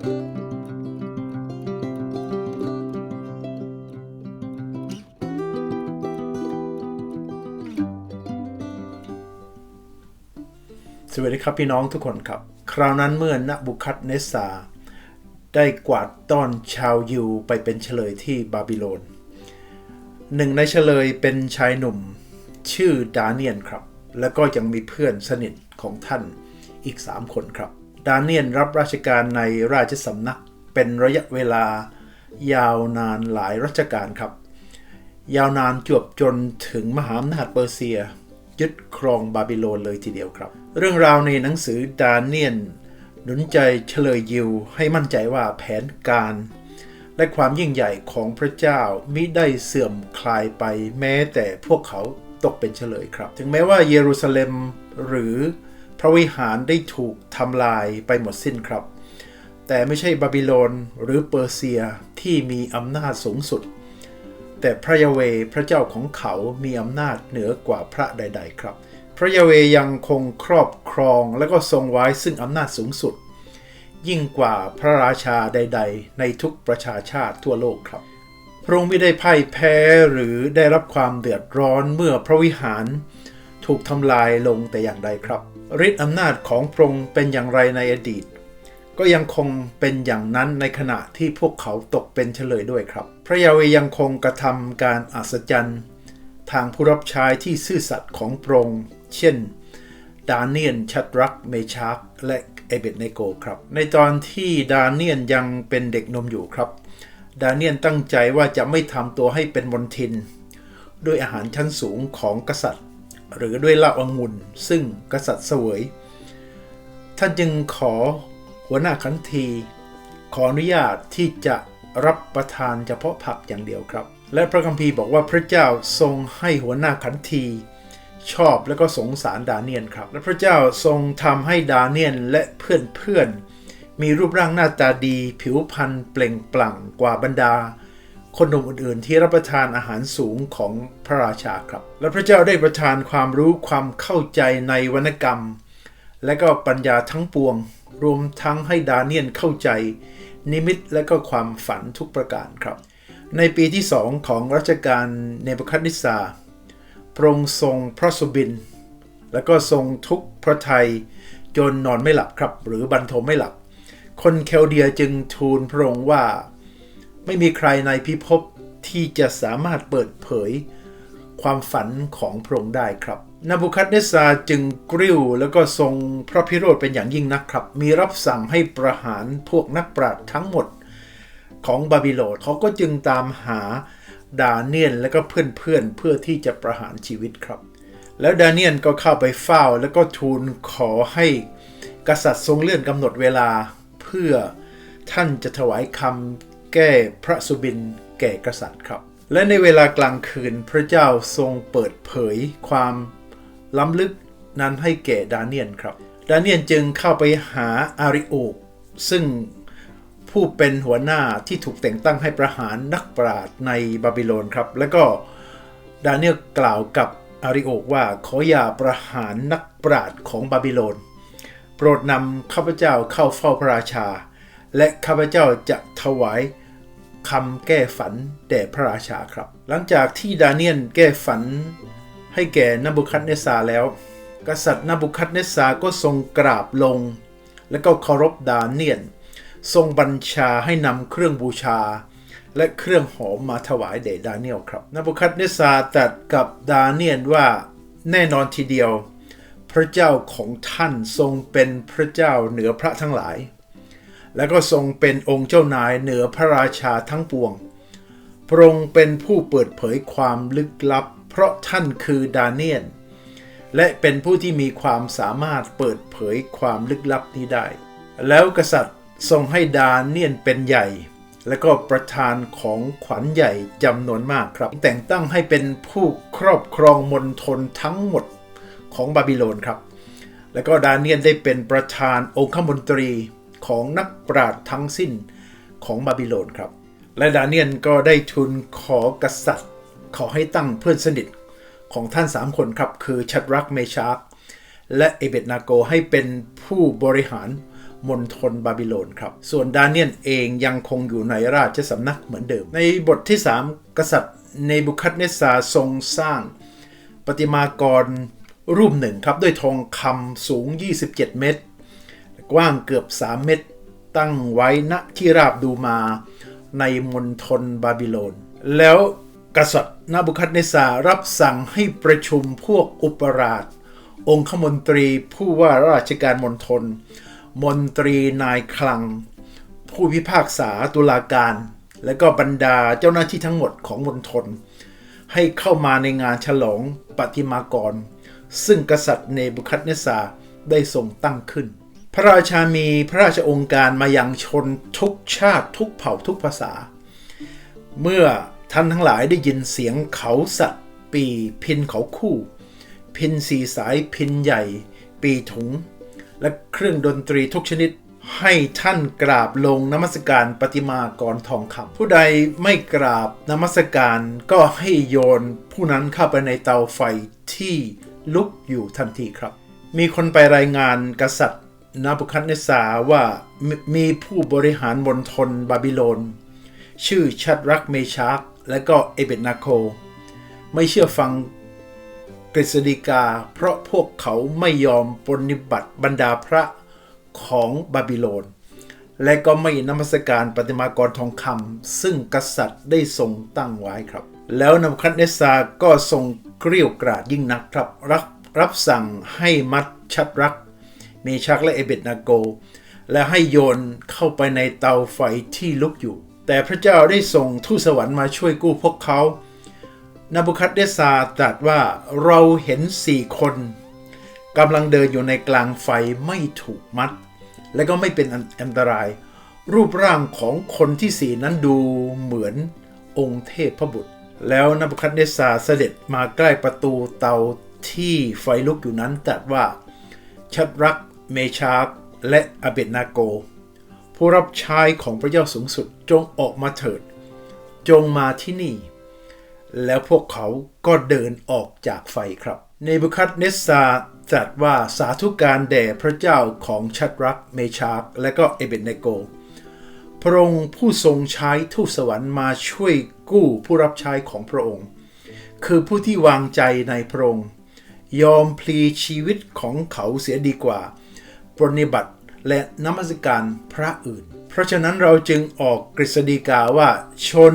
สวัสดีครับพี่น้องทุกคนครับ คราวนั้นเมื่อนบุคัดเนสซา ได้กวาดต้อนชาวยิวไปเป็นเฉลยที่บาบิโลน หนึ่งในเฉลยเป็นชายหนุ่มชื่อดาเนียนครับ แล้วก็ยังมีเพื่อนสนิทของท่านอีก 3 คนครับ ดาเนียนรับราชการในราชสำนักเป็นระยะเวลายาวนานหลายรัชกาลครับ ยาวนานจวบจนถึงมหาอำนาจเปอร์เซีย ยึดครองบาบิโลนเลยทีเดียวครับ เรื่องราวในหนังสือดาเนียนหนุนใจเฉลยยิวให้มั่นใจว่าแผนการ และความยิ่งใหญ่ของพระเจ้ามิได้เสื่อมคลายไปแม้แต่พวกเขาตกเป็นเฉลยครับ ถึงแม้ว่าเยรูซาเล็มหรือ พระวิหารได้ถูกทำลายไปหมดสิ้นครับ แต่ไม่ใช่บาบิโลนหรือเปอร์เซียที่มีอำนาจสูงสุด แต่พระยาเวพระเจ้าของเขามีอำนาจเหนือกว่าพระใด ๆ ครับ พระยาเวยังคงครอบครองและก็ทรงไว้ซึ่งอำนาจสูงสุด ยิ่งกว่าพระราชาใด ๆ ในทุกประชาชาติทั่วโลกครับพระองค์ไม่ได้พ่ายแพ้หรือได้รับความเดือดร้อนเมื่อพระวิหารถูกทำลายลงแต่อย่างใดครับ ฤทธิ์อำนาจของพระองค์เป็นอย่างไรในอดีต ก็ยังคงเป็นอย่างนั้นในขณะที่พวกเขาตกเป็นเฉลยด้วยครับ พระยาเวยังคงกระทำการอัศจรรย์ ทางผู้รับใช้ที่ซื่อสัตย์ของพระองค์เช่น ดาเนียนชัดรักเมชาร์กและเอเบดเนโกครับ ในตอนที่ดาเนียนยังเป็นเด็กนมอยู่ครับ ดาเนียนตั้งใจว่าจะไม่ทำตัวให้เป็นมนทิน ด้วยอาหารชั้นสูงของกษัตริย์ หรือด้วยเหล้าองุ่นซึ่งกษัตริย์เสวย ท่านจึงขอหัวหน้าขันที ขออนุญาตที่จะรับประทานเฉพาะผักอย่างเดียวครับ และพระคัมภีร์บอกว่าพระเจ้าทรงให้หัวหน้าขันทีชอบและก็สงสารดาเนียนครับ และพระเจ้าทรงทำให้ดาเนียนและเพื่อนๆมีรูปร่างหน้าตาดี ผิวพรรณเปล่งปลั่งกว่าบรรดา คนหนุ่มอื่นๆที่รับประทานอาหารสูงของพระราชาครับ และพระเจ้าได้ประทานความรู้ความเข้าใจในวรรณกรรม และก็ปัญญาทั้งปวง รวมทั้งให้ดาเนียนเข้าใจ นิมิตและก็ความฝันทุกประการครับ ในปีที่สองของรัชกาลเนบุคัดนิสซาพระองค์ทรงพระสุบิน และก็ทรงทุกพระไทยจนนอนไม่หลับครับ หรือบรรทมไม่หลับ คนเคลเดียจึงทูลพระองค์ว่า ไม่มีใครในพิภพที่จะสามารถเปิดเผยความฝันของพระองค์ได้ครับนบูคัดเนสซาจึงกริ้วแล้วก็ทรงพระพิโรธเป็นอย่างยิ่งนักครับ มีรับสั่งให้ประหารพวกนักปราชญ์ทั้งหมดของบาบิโลนเขาก็จึงตามหาดาเนียนและก็เพื่อนๆเพื่อที่จะประหารชีวิตครับ แล้วดาเนียนก็เข้าไปเฝ้าแล้วก็ทูลขอให้กษัตริย์ทรงเลื่อนกำหนดเวลา เพื่อท่านจะถวายคำ แก้พระสุบินแก่กษัตริย์ครับ และในเวลากลางคืนพระเจ้าทรงเปิดเผยความล้ำลึกนั้นให้แก่ดาเนียนครับ ดาเนียนจึงเข้าไปหาอาริโอกซึ่งผู้เป็นหัวหน้าที่ถูกแต่งตั้งให้ประหารนักปราชญ์ในบาบิโลนครับ แล้วก็ดาเนียลกล่าวกับอาริโอกว่าขออย่าประหารนักปราชญ์ของบาบิโลน โปรดนำข้าพเจ้าเข้าเฝ้าพระราชา และข้าพเจ้าจะถวาย คำแก้ฝันแด่พระราชาครับ หลังจากที่ดาเนียลแก้ฝันให้แก่นบุคัดเนสซาแล้ว กษัตริย์นบุคัดเนสซาก็ทรงกราบลง และก็เคารพดาเนียน ทรงบัญชาให้นำเครื่องบูชา และเครื่องหอมมาถวายแด่ดาเนียลครับนบุคัดเนสซาตรัสกับดาเนียลว่าแน่นอนทีเดียว พระเจ้าของท่านทรงเป็นพระเจ้าเหนือพระทั้งหลาย และก็ทรงเป็นองค์เจ้านายเหนือพระราชาทั้งปวง พระองค์เป็นผู้เปิดเผยความลึกลับ เพราะท่านคือดาเนียลและเป็นผู้ที่มีความสามารถเปิดเผยความลึกลับนี้ได้ แล้วกษัตริย์ทรงให้ดาเนียนเป็นใหญ่ และก็ประธานของขวัญใหญ่จำนวนมากครับ แต่งตั้งให้เป็นผู้ครอบครองมณฑลทั้งหมดของบาบิโลนครับ แล้วก็ดาเนียนได้เป็นประธานองคมนตรี ของนักปราชญ์ทั้งสิ้นของบาบิโลนครับ และดาเนียนก็ได้ทูลขอกษัตริย์ ขอให้ตั้งเพื่อนสนิทของท่านสามคนครับ คือชัดรักเมชาร์กและเอเบดนาโกให้เป็นผู้บริหารมณฑลบาบิโลนครับ ส่วนดาเนียนเองยังคงอยู่ในราชสำนักเหมือนเดิม ในบทที่ 3 กษัตริย์เนบุคัดเนสซาทรงสร้างประติมากรรูปหนึ่งครับ ด้วยทองคำสูง 27 เมตร กว้างเกือบ 3 เมตร ตั้งไว้ณที่ราบดูมาในมณฑลบาบิโลน แล้วกษัตริย์นาบุคัดเนสารับสั่งให้ประชุมพวกอุปราช องคมนตรีผู้ว่าราชการมณฑลมนตรีนายคลัง ผู้พิพากษาตุลาการ และก็บรรดาเจ้าหน้าที่ทั้งหมดของมณฑลให้เข้ามาในงานฉลองปฏิมากร ซึ่งกษัตริย์เนบุคัดเนสาได้ทรงตั้งขึ้น พระราชามีพระราชองค์การมายังชนทุกชาติทุกเผ่าทุกภาษา เมื่อท่านทั้งหลายได้ยินเสียงเขาสัตว์ ปีพินเขาคู่ พินสีสายพินใหญ่ ปีถุง และเครื่องดนตรีทุกชนิดให้ท่านกราบลงนมัสการปฏิมากรทองคำผู้ใดไม่กราบนมัสการก็ให้โยนผู้นั้นเข้าไปในเตาไฟที่ลุกอยู่ทันทีครับ มีคนไปรายงานกษัตริย์ นาบุคัดเนสาว่ามีมีผู้บริหารมณฑลบาบิโลน ชื่อชัดรักเมชากและก็เอเบตนาโค ไม่เชื่อฟังกฤษฎีกา เพราะพวกเขาไม่ยอมปฏิบัติบรรดาพระของบาบิโลน และก็ไม่นมัสการปฏิมากรทองคำซึ่งกษัตริย์ได้ทรงตั้งไว้ครับ แล้วนำคัดเนสาก็ทรงเกรี้ยวกราดยิ่งนักครับรับรับสั่งให้มัดชัดรัก มีชักและเอเบตนาโก และให้โยนเข้าไปในเตาไฟที่ลุกอยู่ แต่พระเจ้าได้ส่งทูตสวรรค์มาช่วยกู้พวกเขานาบุคัดเดซาตรัสว่าเราเห็นสี่คนกำลังเดินอยู่ในกลางไฟไม่ถูกมัด และก็ไม่เป็นอันตราย รูปร่างของคนที่สี่นั้นดูเหมือนองค์เทพพระบุตร แล้วนบุคัดเนสซาเสด็จมาใกล้ประตูเตาที่ไฟลุกอยู่นั้นตรัสว่าชัดรัก เมชากและอเบดนาโก ผู้รับใช้ของพระเจ้าสูงสุดจงออกมาเถิด จงมาที่นี่ แล้วพวกเขาก็เดินออกจากไฟครับ เนบุคัดเนสซาตรัสว่าสาธุการแด่พระเจ้าของชัดรักเมชากและก็เอเบดเนโก พระองค์ผู้ทรงใช้ทูตสวรรค์มาช่วยกู้ผู้รับใช้ของพระองค์ คือผู้ที่วางใจในพระองค์ยอมพลีชีวิตของเขาเสียดีกว่า ปรนิบัติและนมัสการพระอื่น เพราะฉะนั้นเราจึงออกกฤษฎีกาว่าชน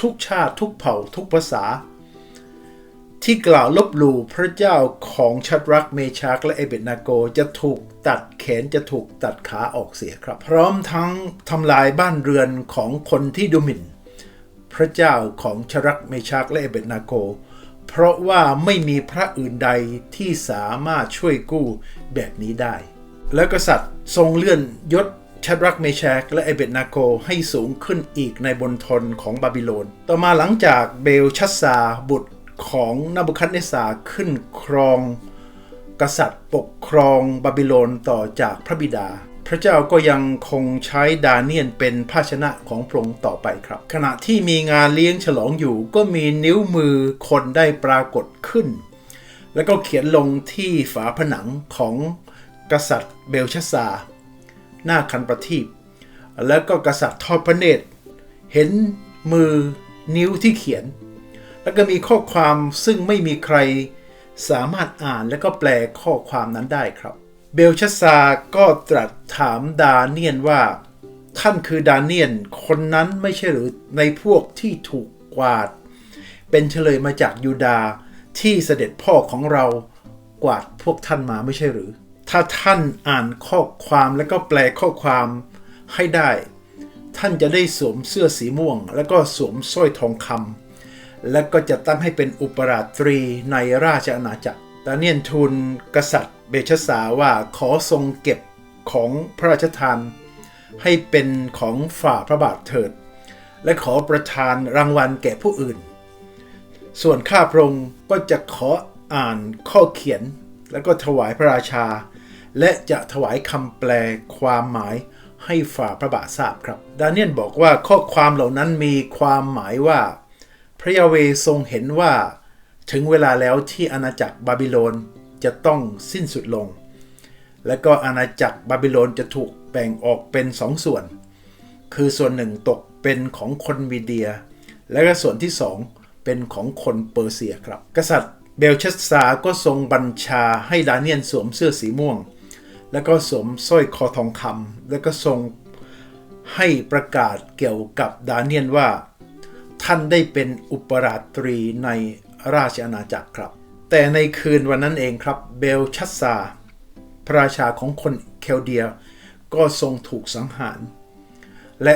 ทุกชาติทุกเผ่าทุกภาษา ที่กล่าวลบหลู่พระเจ้าของชัดรักเมชากและเอเบดนาโกจะถูกตัดแขนจะถูกตัดขาออกเสียครับ พร้อมทั้งทำลายบ้านเรือนของคนที่ดูหมิ่น พระเจ้าของชรักเมชากและเอเบดนาโก เพราะว่าไม่มีพระอื่นใดที่สามารถช่วยกู้แบบนี้ได้ แล้วกษัตริย์ทรงเลื่อนยศชัดรักเมชากและเอเบดนาโกให้สูงขึ้นอีกในบนทนของบาบิโลน ต่อมาหลังจากเบลชัสซาบุตรของนบุคัดเนสซาขึ้นครอง กษัตริย์ปกครองบาบิโลนต่อจากพระบิดา พระเจ้าก็ยังคงใช้ดาเนียนเป็นภาชนะของพระองค์ต่อไปครับ ขณะที่มีงานเลี้ยงฉลองอยู่ก็มีนิ้วมือคนได้ปรากฏขึ้น แล้วก็เขียนลงที่ฝาผนังของ กษัตริย์เบลชาซาหน้าคันประทีปแล้วก็กษัตริย์ทอดพระเนตร เห็นมือนิ้วที่เขียน แล้วก็มีข้อความซึ่งไม่มีใครสามารถอ่านและก็แปลข้อความนั้นได้ครับ เบลชัสซาก็ตรัสถามดาเนียนว่า ท่านคือดาเนียนคนนั้นไม่ใช่หรือในพวกที่ถูกกวาด เป็นเฉลยมาจากยูดาห์ที่เสด็จพ่อของเรากวาดพวกท่านมาไม่ใช่หรือ ถ้าท่านอ่านข้อความแล้วก็แปลข้อความให้ได้ ท่านจะได้สวมเสื้อสีม่วง แล้วก็สวมสร้อยทองคำและก็จะตั้งให้เป็นอุปราตรีในราชอาณาจักรดาเนียนทูลกษัตริย์ เบชสาว่าขอทรงเก็บของพระราชทาน ให้เป็นของฝ่าพระบาทเถิด และขอประทานรางวัลแก่ผู้อื่น ส่วนข้าพระองค์ก็จะขออ่านข้อเขียน แล้วก็ถวายพระราชา และจะถวายคำแปลความหมายให้ฝ่าพระบาททราบครับ ดาเนียนบอกว่าข้อความเหล่านั้นมีความหมายว่า พระยาเวทรงเห็นว่า ถึงเวลาแล้วที่อาณาจักรบาบิโลนจะต้องสิ้นสุดลง และก็อาณาจักรบาบิโลนจะถูกแบ่งออกเป็นสองส่วน คือส่วนหนึ่งตกเป็นของคนมีเดีย และก็ส่วนที่สองเป็นของคนเปอร์เซียครับ กษัตริย์เบลชัสซาก็ทรงบัญชาให้ดาเนียนสวมเสื้อสีม่วง แล้วก็สวมสร้อยคอทองคำแล้วก็ทรงให้ประกาศเกี่ยวกับดาเนียนว่า ท่านได้เป็นอุปราตรีในราชอาณาจักรครับ แต่ในคืนวันนั้นเองครับเบลชัสซา พระราชาของคนเคลเดีย ก็ทรงถูกสังหาร และ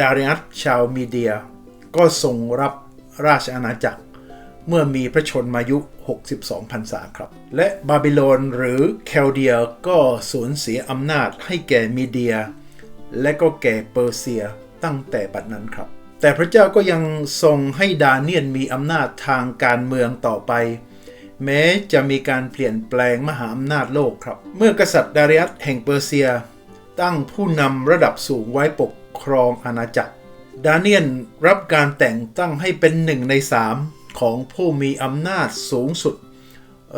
ดาริอัสชาวมีเดีย ก็ทรงรับราชอาณาจักร เมื่อมีพระชนมายุ 62พรรษาครับ และบาบิโลนหรือเคลเดียก็สูญเสียอำนาจให้แก่มีเดีย และก็แก่เปอร์เซียตั้งแต่บัดนั้นครับ แต่พระเจ้าก็ยังทรงให้ดาเนียนมีอำนาจทางการเมืองต่อไป แม้จะมีการเปลี่ยนแปลงมหาอำนาจโลกครับ เมื่อกษัตริย์ดาริอัสแห่งเปอร์เซีย ตั้งผู้นำระดับสูงไว้ปกครองอาณาจักร ดาเนียนรับการแต่งตั้งให้เป็นหนึ่งในสาม ของผู้มีอำนาจสูงสุด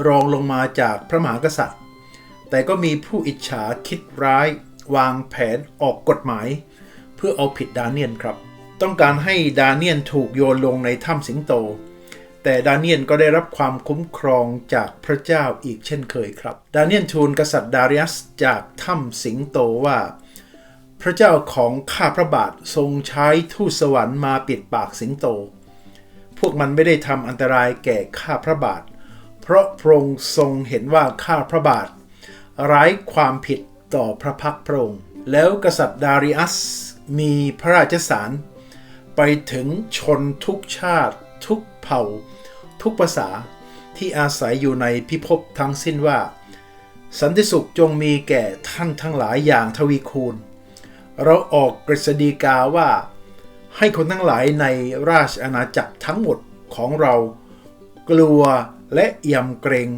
รองลงมาจากพระมหากษัตริย์ แต่ก็มีผู้อิจฉาคิดร้ายวางแผนออกกฎหมาย เพื่อเอาผิดดาเนียนครับ ต้องการให้ดาเนียนถูกโยนลงในถ้ำสิงโต แต่ดาเนียนก็ได้รับความคุ้มครองจากพระเจ้าอีกเช่นเคยครับ ดาเนียนทูลกษัตริย์ดาริอัสจากถ้ำสิงโตว่าพระเจ้าของข้าพระบาททรงใช้ทูตสวรรค์มาปิดปากสิงโต พวกมันไม่ได้ทำอันตรายแก่ข้าพระบาท เพราะพระองค์ทรงเห็นว่าข้าพระบาทไร้ความผิดต่อพระพักพระองค์ แล้วกษัตริย์ดาริอัสมีพระราชสาร ไปถึงชนทุกชาติ ทุกเผ่า ทุกภาษาที่อาศัยอยู่ในพิภพทั้งสิ้นว่า สันติสุขจงมีแก่ท่านทั้งหลายอย่างทวีคูณ เราออกกฤษฎีกาว่า ให้คนทั้งหลายในราชอาณาจักรทั้งหมดของเรากลัวและเอียำเกรง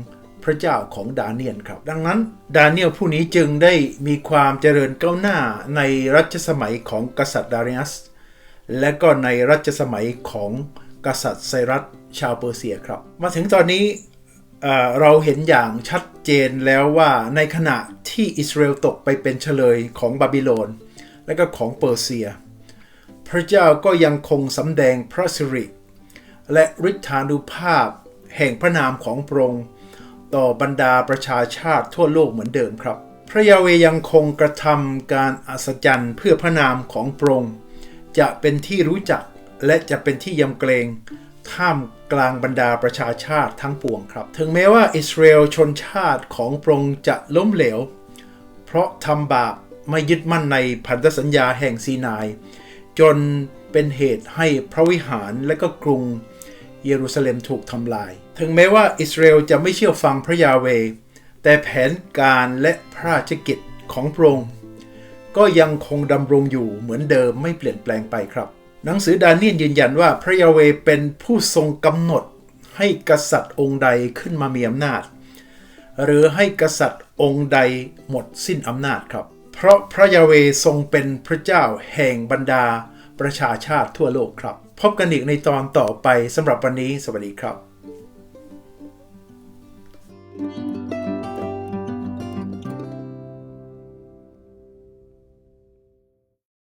พระเจ้าของดาเนียลครับ ดังนั้นดาเนียลผู้นี้จึงได้มีความเจริญก้าวหน้าในรัชสมัยของกษัตริย์ดาริอัส และก็ในรัชสมัยของกษัตริย์ไซรัสชาวเปอร์เซียครับ มาถึงตอนนี้เอ่อเราเห็นอย่างชัดเจนแล้วว่าในขณะที่อิสราเอลตกไปเป็นเฉลยของบาบิโลน และก็ของเปอร์เซีย พระเจ้าก็ยังคงสำแดงพระสิริ และฤทธานุภาพแห่งพระนามของพระองค์ต่อบรรดาประชาชาติทั่วโลกเหมือนเดิมครับ พระยาเวยังคงกระทำการอัศจรรย์เพื่อพระนามของพระองค์จะเป็นที่รู้จักและจะเป็นที่ยำเกรงท่ามกลางบรรดาประชาชาติทั้งปวงครับ ถึงแม้ว่าอิสราเอลชนชาติของพระองค์จะล้มเหลว เพราะทำบาปไม่ยึดมั่นในพันธสัญญาแห่งซีนาย จนเป็นเหตุให้พระวิหารและก็กรุงเยรูซาเล็มถูกทำลาย ถึงแม้ว่าอิสราเอลจะไม่เชื่อฟังพระยาเว แต่แผนการและพระราชกิจของพระองค์ก็ยังคงดำรงอยู่เหมือนเดิมไม่เปลี่ยนแปลงไปครับ หนังสือดาเนียลยืนยันว่าพระยาเวเป็นผู้ทรงกำหนดให้กษัตริย์องค์ใดขึ้นมามีอำนาจ หรือให้กษัตริย์องค์ใดหมดสิ้นอำนาจครับ เพราะพระยาเวทรงเป็นพระเจ้าแห่งบรรดาประชาชาติทั่วโลกครับ พบกันอีกในตอนต่อไปสำหรับวันนี้ สวัสดีครับ thank you